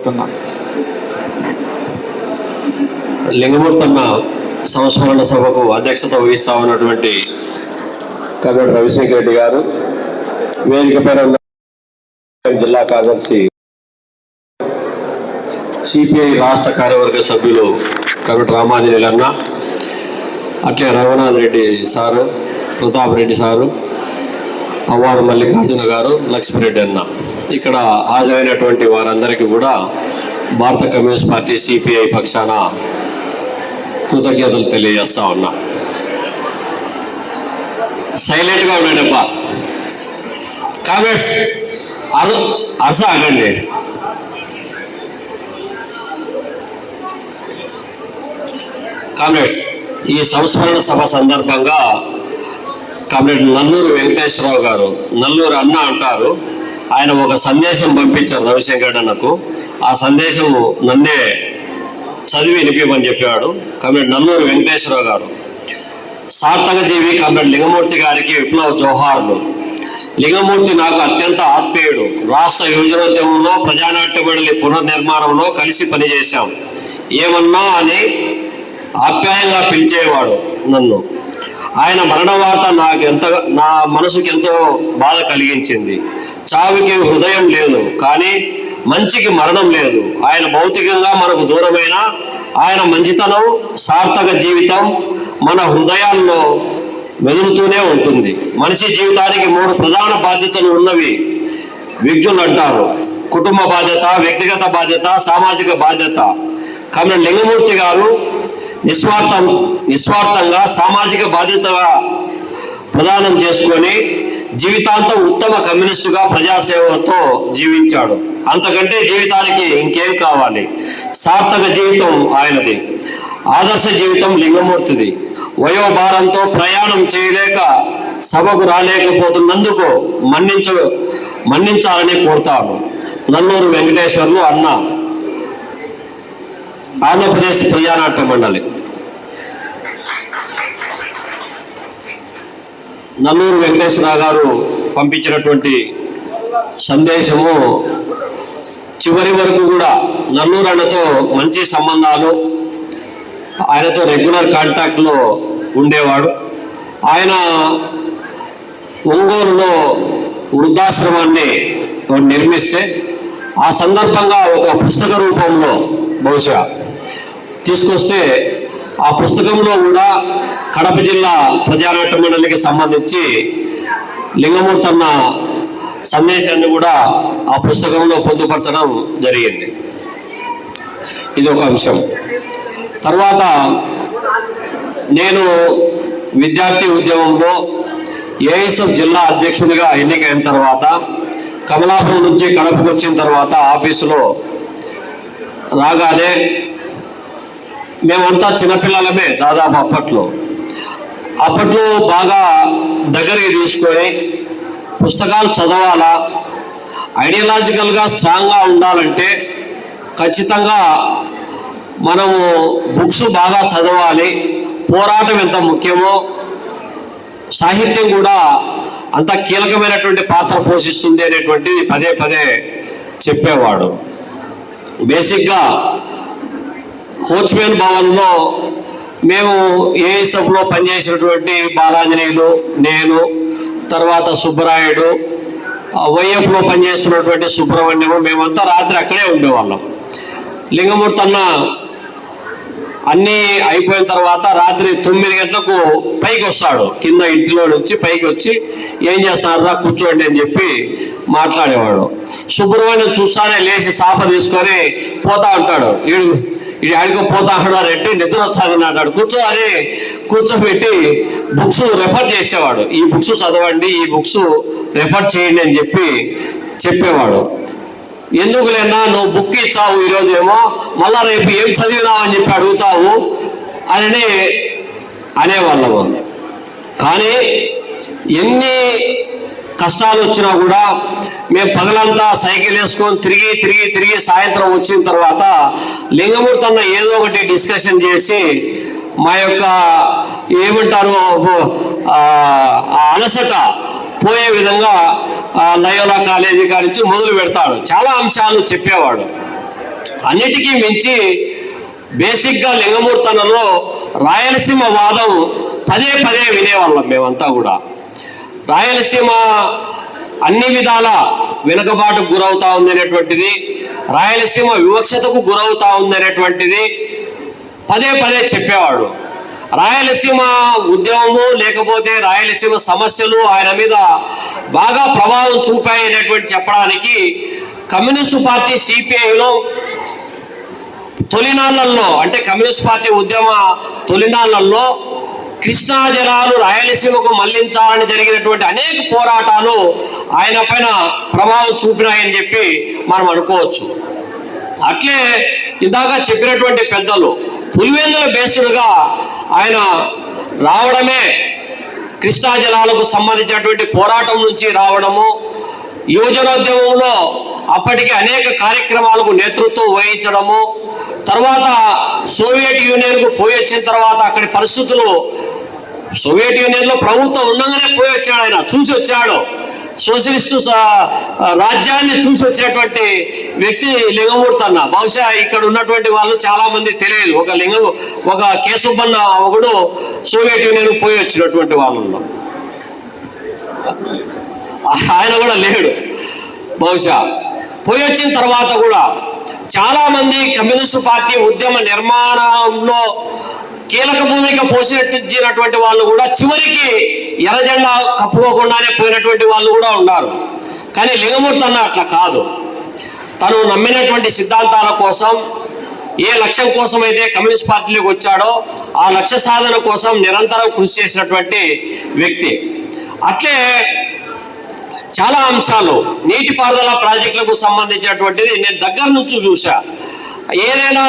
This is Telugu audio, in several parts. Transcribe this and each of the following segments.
కోరుతున్నా లింగమూర్తన్న సంస్మరణ సభకు అధ్యక్షత వహిస్తా ఉన్నటువంటి కబీర్ రవిశంకర్ రెడ్డి గారు వేదిక పైన జిల్లా కార్యదర్శి సిపిఐ రాష్ట్ర కార్యవర్గ సభ్యులు కబీర్ రామాంజనేయులన్న అట్లే రఘునాథ్ రెడ్డి సారు ప్రతాప్ రెడ్డి సారు అవ్వారు మల్లికార్జున గారు లక్ష్మీరెడ్డి అన్న. ఇక్కడ హాజరైనటువంటి వారందరికీ కూడా భారత కమ్యూనిస్ట్ పార్టీ సిపిఐ పక్షాన కృతజ్ఞతలు తెలియజేస్తా ఉన్నా. సైలెంట్గా ఉన్నాడబ్బా కామెంట్స్ అర అరస ఆగండి కామ్రేడ్స్ ఈ సంస్మరణ సభ సందర్భంగా కామ్రేడ్ నల్లూరు వెంకటేశ్వరరావు గారు నల్లూరు అన్న అంటారు. ఆయన ఒక సందేశం పంపించారు రవిశంకర్ అన్నకు ఆ సందేశం నన్నే చదివి వినిపించమని చెప్పాడు కమ్రేడ్ నల్లూరు వెంకటేశ్వరరావు గారు. సార్థక జీవి లింగమూర్తి గారికి విప్లవ జోహార్లు. లింగమూర్తి నాకు అత్యంత ఆత్మీయుడు. రాష్ట్ర యువజనోద్యమంలో ప్రజానాట్య మండలి పునర్నిర్మాణంలో కలిసి పనిచేశాం. ఏమన్నా అని ఆప్యాయంగా పిలిచేవాడు నన్ను. ఆయన మరణ వార్త నాకు ఎంత నా మనసుకి ఎంతో బాధ కలిగించింది. చావుకి హృదయం లేదు కానీ మంచికి మరణం లేదు. ఆయన భౌతికంగా మనకు దూరమైన ఆయన మంచితనం సార్థక జీవితం మన హృదయాల్లో మెదులుతూనే ఉంటుంది. మనిషి జీవితానికి మూడు ప్రధాన బాధ్యతలు ఉన్నవి విజ్ఞులు అంటారు. కుటుంబ బాధ్యత వ్యక్తిగత బాధ్యత సామాజిక బాధ్యత. కానీ లింగమూర్తి గారు నిస్వార్థం నిస్వార్థంగా సామాజిక బాధ్యతగా ప్రదానం చేసుకొని జీవితాంతం ఉత్తమ కమ్యూనిస్టుగా ప్రజాసేవతో జీవించాడు. అంతకంటే జీవితానికి ఇంకేం కావాలి? సార్థక జీవితం ఆయనది. ఆదర్శ జీవితం లింగమూర్తిది. వయోభారంతో ప్రయాణం చేయలేక సభకు రాలేకపోతున్నందుకు మన్నించ మన్నించాలని కోరుతాను నల్లూరు వెంకటేశ్వర్లు అన్న ఆంధ్రప్రదేశ్ ప్రజానాట్య మండలి. నల్లూరు వెంకటేశ్వరరావు గారు పంపించినటువంటి సందేశము చివరి వరకు కూడా నల్లూరు అన్నతో మంచి సంబంధాలు ఆయనతో రెగ్యులర్ కాంటాక్ట్లో ఉండేవాడు. ఆయన ఒంగోలులో వృద్ధాశ్రమాన్ని నిర్మిస్తే ఆ సందర్భంగా ఒక పుస్తక రూపంలో బహుశా తీసుకొస్తే ఆ పుస్తకంలో కూడా కడప జిల్లా ప్రజానాట్య మండలికి సంబంధించి లింగమూర్తన్న సందేశాన్ని కూడా ఆ పుస్తకంలో పొందుపరచడం జరిగింది. ఇది ఒక అంశం. తర్వాత నేను విద్యార్థి ఉద్యమంలో ఏఎస్ఎఫ్ జిల్లా అధ్యక్షుడిగా ఎన్నికైన తర్వాత కమలాపురం నుంచి కడపకు వచ్చిన తర్వాత ఆఫీసులో రాగానే మేమంతా చిన్నపిల్లలమే దాదాపు అప్పట్లో. అప్పట్లో బాగా దగ్గరికి తీసుకొని పుస్తకాలు చదవాలా ఐడియాలజికల్గా స్ట్రాంగ్గా ఉండాలంటే ఖచ్చితంగా మనము బుక్స్ బాగా చదవాలి పోరాటం ఎంత ముఖ్యమో సాహిత్యం కూడా అంత కీలకమైనటువంటి పాత్ర పోషిస్తుంది అనేటువంటిది పదే పదే చెప్పేవాడు. బేసిక్గా కోచ్మెన్ భవన్లో మేము ఏఎస్ఎఫ్లో పనిచేసినటువంటి బాలాంజనేయులు నేను తర్వాత సుబ్బరాయుడు వైఎఫ్లో పనిచేస్తున్నటువంటి సుబ్రహ్మణ్యము మేమంతా రాత్రి అక్కడే ఉండేవాళ్ళం. లింగమూర్తి అన్న అన్నీ అయిపోయిన తర్వాత రాత్రి తొమ్మిది గంటలకు పైకి వస్తాడు. కింద ఇంటిలో నుంచి పైకి వచ్చి ఏం చేస్తారా కూర్చోండి అని చెప్పి మాట్లాడేవాడు. సుబ్రహ్మణ్యం చూస్తానే లేచి సాప తీసుకొని పోతా ఉంటాడు. వీడు ఇది ఆడికో పోతా ఉన్నారంటే నిద్ర వచ్చాదని అంటాడు కూర్చో అని కూర్చోబెట్టి బుక్స్ రెఫర్ చేసేవాడు. ఈ బుక్స్ చదవండి ఈ బుక్స్ రెఫర్ చేయండి అని చెప్పి చెప్పేవాడు. ఎందుకు లేనా నువ్వు బుక్ ఇచ్చావు ఈరోజు ఏమో మళ్ళా రేపు ఏం చదివినావు అని చెప్పి అడుగుతావు అని అనేవాళ్ళము. కానీ ఎన్ని కష్టాలు వచ్చినా కూడా మేము పగలంతా సైకిల్ వేసుకొని తిరిగి తిరిగి తిరిగి సాయంత్రం వచ్చిన తర్వాత లింగమూర్తి అన్న ఏదో ఒకటి డిస్కషన్ చేసి మా యొక్క ఏమంటారు ఆ అలసట పోయే విధంగా లయోలా కాలేజీ కాడి నుంచి మొదలు పెడతాడు. చాలా అంశాలు చెప్పేవాడు. అన్నిటికీ మించి బేసిక్గా లింగమూర్తనలో రాయలసీమ వాదం పదే పదే వినేవాళ్ళం మేమంతా కూడా. రాయలసీమ అన్ని విధాల వెనుకబాటుకు గురవుతా ఉందనేటువంటిది రాయలసీమ వివక్షతకు గురవుతా ఉందనేటువంటిది పదే పదే చెప్పేవాడు. రాయలసీమ ఉద్యమము లేకపోతే రాయలసీమ సమస్యలు ఆయన మీద బాగా ప్రభావం చూపాయి అనేటువంటి చెప్పడానికి కమ్యూనిస్టు పార్టీ సిపిఐలో తొలినాళ్ళలో అంటే కమ్యూనిస్ట్ పార్టీ ఉద్యమ తొలినాళ్ళలో కృష్ణా జలాలు రాయలసీమకు మళ్ళించాలని జరిగినటువంటి అనేక పోరాటాలు ఆయన పైన ప్రభావం చూపినాయని చెప్పి మనం అనుకోవచ్చు. అట్లే ఇందాక చెప్పినటువంటి పెద్దలు పులివెందుల బేసుడుగా ఆయన రావడమే కృష్ణా జలాలకు సంబంధించినటువంటి పోరాటం నుంచి రావడము యువజనోద్యమంలో అప్పటికి అనేక కార్యక్రమాలకు నేతృత్వం వహించడము తర్వాత సోవియట్ యూనియన్కు పోయి వచ్చిన తర్వాత అక్కడి పరిస్థితులు సోవియట్ యూనియన్లో ప్రభుత్వం ఉండగానే పోయి వచ్చాడు ఆయన చూసి వచ్చాడు. సోషలిస్టు స- రాజ్యాన్ని చూసి వచ్చినటువంటి వ్యక్తి లింగమూర్తి అన్న. బహుశా ఇక్కడ ఉన్నటువంటి వాళ్ళు చాలా మంది తెలియదు. ఒక లింగం ఒక కేశవన్న ఒకడు సోవియట్ యూనియన్ పోయి వచ్చినటువంటి వాళ్ళలో ఆయన కూడా లేడు. బహుశా. పోయి వచ్చిన తర్వాత కూడా చాలా మంది కమ్యూనిస్టు పార్టీ ఉద్యమ నిర్మాణంలో కీలక భూమిక పోషించినటువంటి వాళ్ళు కూడా చివరికి ఎర్రజెండా కప్పుకోకుండానే పోయినటువంటి వాళ్ళు కూడా ఉన్నారు. కానీ లింగమూర్తి అన్న అట్లా కాదు. తను నమ్మినటువంటి సిద్ధాంతాల కోసం ఏ లక్ష్యం కోసం అయితే కమ్యూనిస్ట్ పార్టీలోకి వచ్చాడో ఆ లక్ష్య సాధన కోసం నిరంతరం కృషి చేసినటువంటి వ్యక్తి. అట్లే చాలా అంశాలు. నీటిపారుదల ప్రాజెక్టులకు సంబంధించినటువంటిది నేను దగ్గర నుంచి చూసా ఏదైనా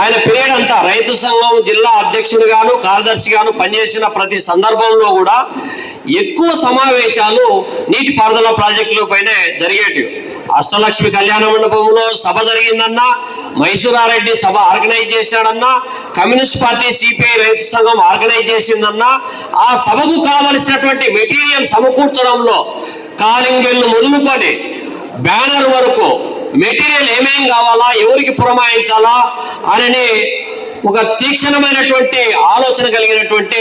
ఆయన పీరియడ్ అంతా రైతు సంఘం జిల్లా అధ్యక్షుడిగాను కార్యదర్శిగాను పనిచేసిన ప్రతి సందర్భంలో కూడా ఎక్కువ సమావేశాలు నీటిపారుదల ప్రాజెక్టుల పైనే జరిగేటివి. అష్టలక్ష్మి కళ్యాణ మండపంలో సభ జరిగిందన్నా మైసూరారెడ్డి సభ ఆర్గనైజ్ చేశాడన్నా కమ్యూనిస్ట్ పార్టీ సిపిఐ రైతు సంఘం ఆర్గనైజ్ చేసిందన్నా ఆ సభకు కావలసినటువంటి మెటీరియల్ సమకూర్చడంలో కాలింగ్ బెల్ మొదలుకొని బ్యానర్ వరకు మెటీరియల్ ఏమేం కావాలా ఎవరికి పురమాయించాలా అని ఒక తీక్షణమైనటువంటి ఆలోచన కలిగినటువంటి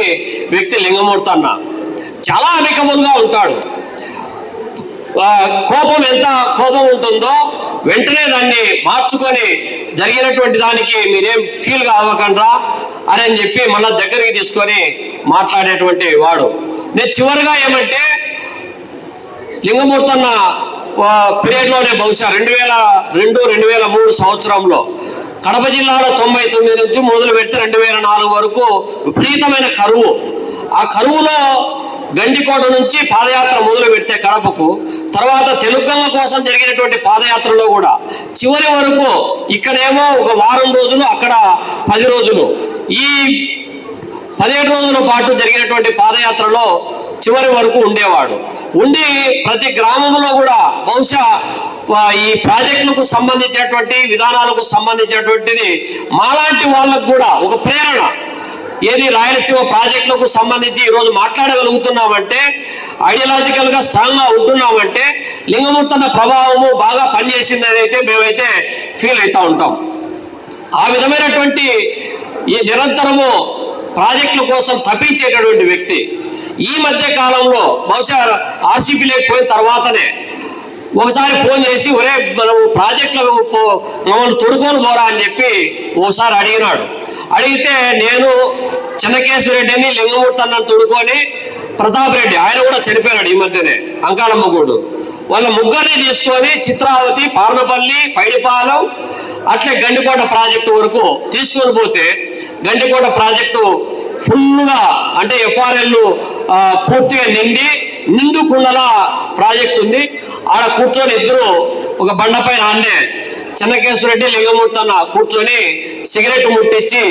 వ్యక్తి లింగమూర్తి అన్న. చాలా అమికబుల్గా ఉంటాడు. కోపం ఎంత కోపం ఉంటుందో వెంటనే దాన్ని మార్చుకొని జరిగినటువంటి దానికి మీరేం ఫీల్ అవ్వకుండా అని అని చెప్పి మళ్ళీ దగ్గరికి తీసుకొని మాట్లాడేటువంటి వాడు. నేను చివరిగా ఏమంటే లింగమూర్తన్న పీరియడ్లోనే బహుశా రెండు వేల రెండు రెండు వేల మూడు సంవత్సరంలో కడప జిల్లాలో తొంభై తొమ్మిది నుంచి మొదలు పెడితే రెండు వేల నాలుగు వరకు విపరీతమైన కరువు. ఆ కరువులో గండికోట నుంచి పాదయాత్ర మొదలు పెడితే కడపకు తర్వాత తెలుగమ్మ కోసం జరిగినటువంటి పాదయాత్రలో కూడా చివరి వరకు ఇక్కడేమో ఒక వారం రోజులు అక్కడ పది రోజులు. ఈ పదిహేడు రోజుల పాటు జరిగినటువంటి పాదయాత్రలో చివరి వరకు ఉండేవాడు. ఉండి ప్రతి గ్రామంలో కూడా బహుశా ఈ ప్రాజెక్టులకు సంబంధించినటువంటి విధానాలకు సంబంధించినటువంటిది మాలాంటి వాళ్ళకు కూడా ఒక ప్రేరణ. ఏది రాయలసీమ ప్రాజెక్టులకు సంబంధించి ఈరోజు మాట్లాడగలుగుతున్నామంటే ఐడియాలజికల్గా స్ట్రాంగ్గా ఉంటున్నామంటే లింగమూర్తన్న ప్రభావము బాగా పనిచేసింది అయితే మేమైతే ఫీల్ అవుతా ఉంటాం. ఆ విధమైనటువంటి ఈ నిరంతరము ప్రాజెక్టుల కోసం తప్పించేటటువంటి వ్యక్తి ఈ మధ్య కాలంలో బహుశా ఆర్సీపీ లేకపోయిన తర్వాతనే ఒకసారి ఫోన్ చేసి ఒరే మనం ప్రాజెక్టులకు పో మమ్మల్ని తొడుకొని పోరా అని చెప్పి ఓసారి అడిగినాడు. అడిగితే నేను చెన్నకేశ్వరరెడ్డిని లింగమూర్తి అన్నని తొడుకొని ప్రతాప్ రెడ్డి ఆయన కూడా చనిపోయాడు ఈ మధ్యనే అంకాలమ్మగూడు వాళ్ళ ముగ్గురిని తీసుకొని చిత్రావతి పార్నపల్లి పైడిపాలెం అట్లే గండికోట ప్రాజెక్టు వరకు తీసుకొని పోతే గండికోట ప్రాజెక్టు ఫుల్గా అంటే ఎఫ్ఆర్ఎల్ పూర్తిగా నిండి నిండుకుండల ప్రాజెక్ట్ ఉంది. ఆడ కూర్చొని ఇద్దరు ఒక బండపైన ఆన్నే చెన్నకేశ్వరరెడ్డి లింగమూర్తన్న కూర్చొని సిగరెట్ ముట్టించి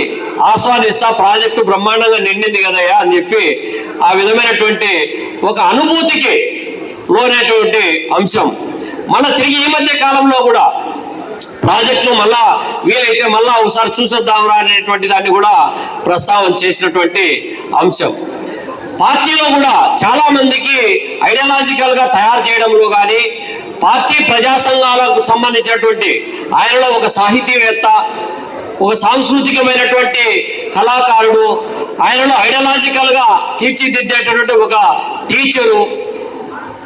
ఆస్వాదిస్తా ప్రాజెక్టు బ్రహ్మాండంగా నిండింది కదయ్యా అని చెప్పి ఆ విధమైనటువంటి ఒక అనుభూతికి లోనేటువంటి అంశం. మళ్ళా తిరిగి ఈ మధ్య కాలంలో కూడా ప్రాజెక్టులు మళ్ళా వీలైతే మళ్ళా ఒకసారి చూసేద్దాంరా అనేటువంటి దాన్ని కూడా ప్రస్తావన చేసినటువంటి అంశం. పార్టీలో కూడా చాలా మందికి ఐడియాలజికల్గా తయారు చేయడంలో కానీ పార్టీ ప్రజా సంఘాలకు సంబంధించినటువంటి ఆయనలో ఒక సాహితీవేత్త ఒక సాంస్కృతికమైనటువంటి కళాకారుడు ఆయనలో ఐడియాలజికల్గా తీర్చిదిద్దేటటువంటి ఒక టీచరు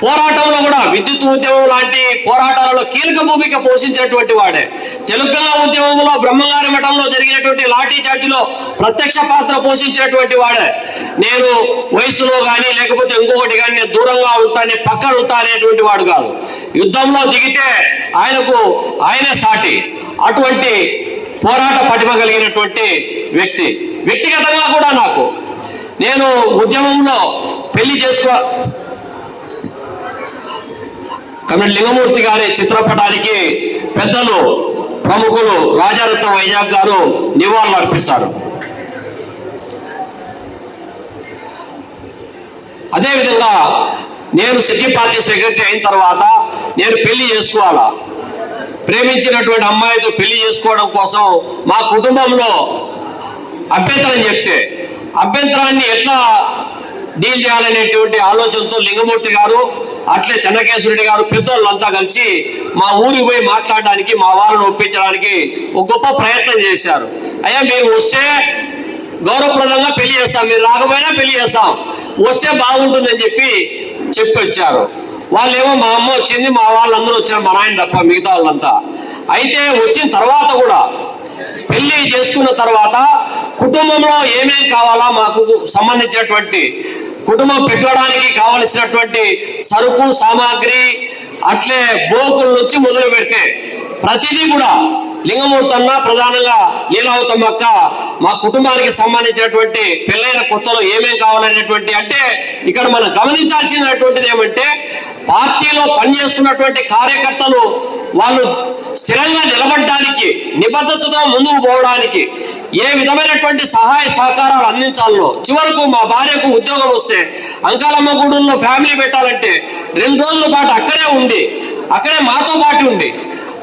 పోరాటంలో కూడా విద్యుత్ ఉద్యమం లాంటి పోరాటాలలో కీలక భూమిక పోషించినటువంటి వాడే. తెలంగాణ ఉద్యమంలో బ్రహ్మంగారి మఠంలో జరిగినటువంటి లాఠీ చార్జీలో ప్రత్యక్ష పాత్ర పోషించినటువంటి వాడే. నేను వయసులో కానీ లేకపోతే ఇంకొకటి కానీ నేను దూరంగా ఉంటానే పక్కన ఉంటా అనేటువంటి వాడు కాదు. యుద్ధంలో దిగితే ఆయనకు ఆయనే సాటి. అటువంటి పోరాట పటిమ కలిగినటువంటి వ్యక్తి. వ్యక్తిగతంగా కూడా నాకు. నేను ఉద్యమంలో పెళ్ళి చేసుకో కమిటీ లింగమూర్తి గారి చిత్రపటానికి పెద్దలు ప్రముఖులు రాజారత్న వైజాగ్ గారు నివాళులు అర్పిస్తారు. అదేవిధంగా నేను సిటీ పార్టీ సెక్రటరీ అయిన తర్వాత నేను పెళ్ళి చేసుకోవాలా? ప్రేమించినటువంటి అమ్మాయితో పెళ్ళి చేసుకోవడం కోసం మా కుటుంబంలో అభ్యంతరం చెప్తే అభ్యంతరాన్ని ఎట్లా డీల్ చేయాలనేటువంటి ఆలోచనతో లింగమూర్తి గారు అట్లే చెన్నకేశ్వరుడి గారు పెద్దోళ్ళంతా కలిసి మా ఊరికి పోయి మాట్లాడడానికి మా వాళ్ళని ఒప్పించడానికి ఒక గొప్ప ప్రయత్నం చేశారు. అయ్యా మీరు వస్తే గౌరవప్రదంగా పెళ్ళి చేస్తాం మీరు రాకపోయినా పెళ్ళి చేస్తాం. వస్తే బాగుంటుందని చెప్పి చెప్పి వచ్చారు వాళ్ళేమో మా అమ్మ వచ్చింది మా వాళ్ళందరూ వచ్చారు మా నాయన తప్ప మిగతా వాళ్ళంతా. అయితే వచ్చిన తర్వాత కూడా పెళ్ళి చేసుకున్న తర్వాత కుటుంబంలో ఏమేమి కావాలా మాకు సంబంధించినటువంటి కుటుంబం పెట్టడానికి కావలసినటువంటి సరుకు సామాగ్రి అట్లే బోకుల నుంచి మొదలు పెడితే ప్రతిదీ కూడా లింగమూర్తన్న ప్రధానంగా లీలావతమ్మక్క మా కుటుంబానికి సంబంధించినటువంటి పెళ్ళైన కొత్తలో ఏమేం కావాలనేటువంటి అంటే ఇక్కడ మనం గమనించాల్సినటువంటిది ఏమంటే పార్టీలో పనిచేస్తున్నటువంటి కార్యకర్తలు వాళ్ళు స్థిరంగా నిలబడడానికి నిబద్ధతతో ముందుకు పోవడానికి ఏ విధమైనటువంటి సహాయ సహకారాలు అందించాలో చివరకు మా భార్యకు ఉద్యోగం వస్తే అంకాలమ్మ గూడెంలో ఫ్యామిలీ పెట్టాలంటే రెండు రోజుల పాటు అక్కడే ఉండి అక్కడే మాతో పాటు ఉండి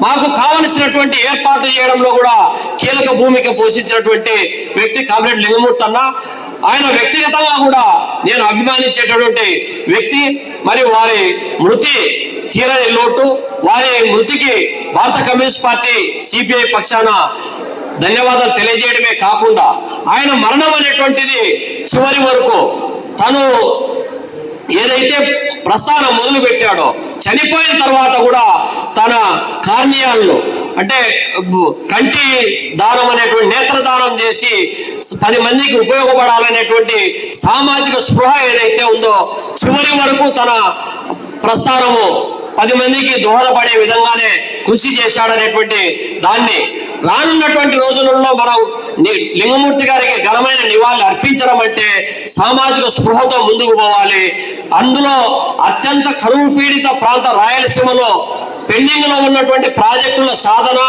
మాకు కావలసినటువంటి ఏర్పాట్లు చేయడంలో కూడా కీలక భూమిక పోషించినటువంటి వ్యక్తి కామ్రేడ్ లింగమూర్తి అన్న. ఆయన వ్యక్తిగతంగా కూడా నేను అభిమానించేటటువంటి వ్యక్తి మరి వారి మృతి తీరని లోటు వారి మృతికి భారత కమ్యూనిస్ట్ పార్టీ సిపిఐ పక్షాన ధన్యవాదాలు తెలియజేయడమే కాకుండా ఆయన మరణం అనేటువంటిది చివరి వరకు తను ఏదైతే ప్రస్థానం మొదలు పెట్టాడో చనిపోయిన తర్వాత కూడా తన కార్నియాలను అంటే కంటి దానం అనేటువంటి నేత్రదానం చేసి పది మందికి ఉపయోగపడాలనేటువంటి సామాజిక స్పృహ ఏదైతే ఉందో చివరి వరకు తన ప్రస్థానము పది మందికి దోహదపడే విధంగానే కృషి చేశాడనేటువంటి దాన్ని రానున్నటువంటి రోజులలో మనం లింగమూర్తి గారికి ఘనమైన నివాళి అర్పించడం అంటే సామాజిక స్పృహతో ముందుకు పోవాలి. అందులో అత్యంత కరువు పీడిత ప్రాంత రాయలసీమలో పెండింగ్లో ఉన్నటువంటి ప్రాజెక్టుల సాధన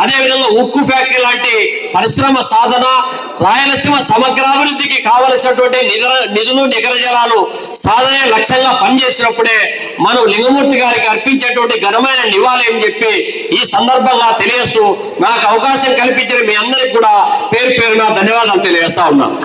అదేవిధంగా ఉక్కు ఫ్యాక్టరీ లాంటి పరిశ్రమ సాధన రాయలసీమ సమగ్రాభివృద్ధికి కావలసినటువంటి నిధర నిధులు నిగర జలాలు సాధనే లక్ష్యంగా పనిచేసినప్పుడే మనం లింగమూర్తి గారికి అర్పించేటువంటి ఘనమైన నివాళి అని చెప్పి ఈ సందర్భంగా తెలియస్తూ నాకు అవకాశం కల్పించిన మీ అందరికి కూడా పేరు పేరున ధన్యవాదాలు తెలియజేస్తా ఉన్నాను.